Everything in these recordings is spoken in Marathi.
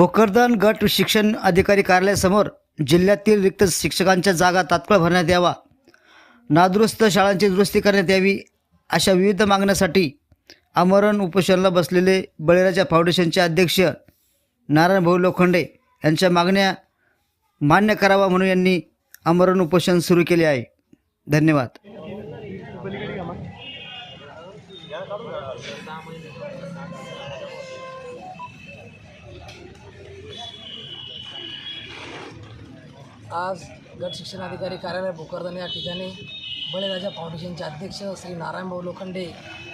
भोकरदन गट शिक्षण अधिकारी कार्यालयासमोर जिल्ह्यातील रिक्त शिक्षकांच्या जागा तात्काळ भरण्यात यावा. नादुरुस्त शाळांची दुरुस्ती करण्यात यावी अशा विविध मागण्यासाठी आमरण उपोषणाला बसलेले बळीराजा फाउंडेशनचे अध्यक्ष नारायण भाऊ लोखंडे यांच्या मागण्या मान्य करावा म्हणून यांनी आमरण उपोषण सुरू केले आहे. धन्यवाद. आज गट शिक्षणाधिकारी कार्यालय भोकरदन या ठिकाणी बळीराजा फाउंडेशनचे अध्यक्ष श्री नारायणभाऊ लोखंडे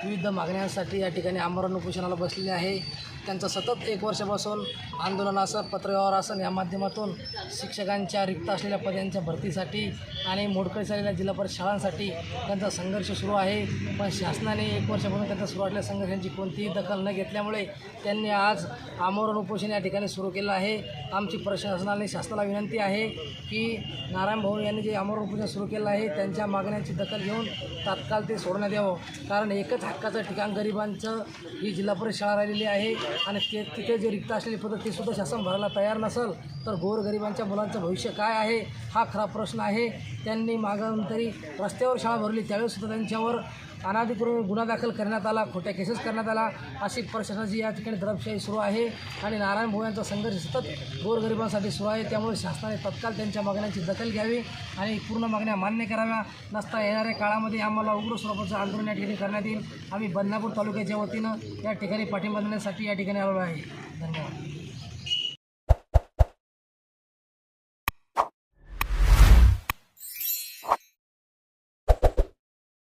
विविध मागण्यांसाठी या ठिकाणी आमरण उपोषणाला बसलेले आहे. त्यांचं सतत एक वर्षापासून आंदोलन असं पत्रव्यवहार असन या माध्यमातून शिक्षकांच्या रिक्त असलेल्या पदांच्या भरतीसाठी आणि मोडकळी झालेल्या जिल्हा परिषद शाळांसाठी त्यांचा संघर्ष सुरू आहे. पण शासनाने एक वर्षापासून त्यांचा सुरू असलेल्या संघर्षांची कोणतीही दखल न घेतल्यामुळे त्यांनी आज आमरण उपोषण या ठिकाणी सुरू केलं आहे. आमची प्रशासनाने शासनाला विनंती आहे की नारायण भाऊ यांनी जे आमरण उपोषण सुरू केलं आहे त्यांच्या मागण्यांची दखल घेऊन तात्काळ ते सोडण्यात यावं. कारण एकच हक्काचं ठिकाण गरिबांचं ही जिल्हा परिषद शाळा राहिलेली आहे. आणि ते तिथे जे रिक्त असलेली पद्धत ते सुद्धा शासन भरायला तयार नसेल तर गोरगरिबांच्या मुलांचं भविष्य काय आहे? हा खरा प्रश्न आहे. त्यांनी मागानंतरी रस्त्यावर शाळा भरली त्यावेळेससुद्धा त्यांच्यावर अनाधिकृत गुन्हा दाखल करण्यात आला खोट्या केसेस करण्यात आला. अशी प्रशासनाची या ठिकाणी दडपशाही सुरू आहे आणि नारायण भाऊ यांचा संघर्ष सतत गोरगरिबांसाठी सुरू आहे. त्यामुळे शासनाने तत्काळ त्यांच्या मागण्यांची दखल घ्यावी आणि पूर्ण मागण्या मान्य कराव्या. नसता येणाऱ्या काळामध्ये आम्हाला उग्र स्वरूपाचं आंदोलन या ठिकाणी करण्यात येईल. आम्ही बदनापूर तालुक्याच्या वतीनं या ठिकाणी पाठिंबा देण्यासाठी या ठिकाणी आलेलो आहे. धन्यवाद.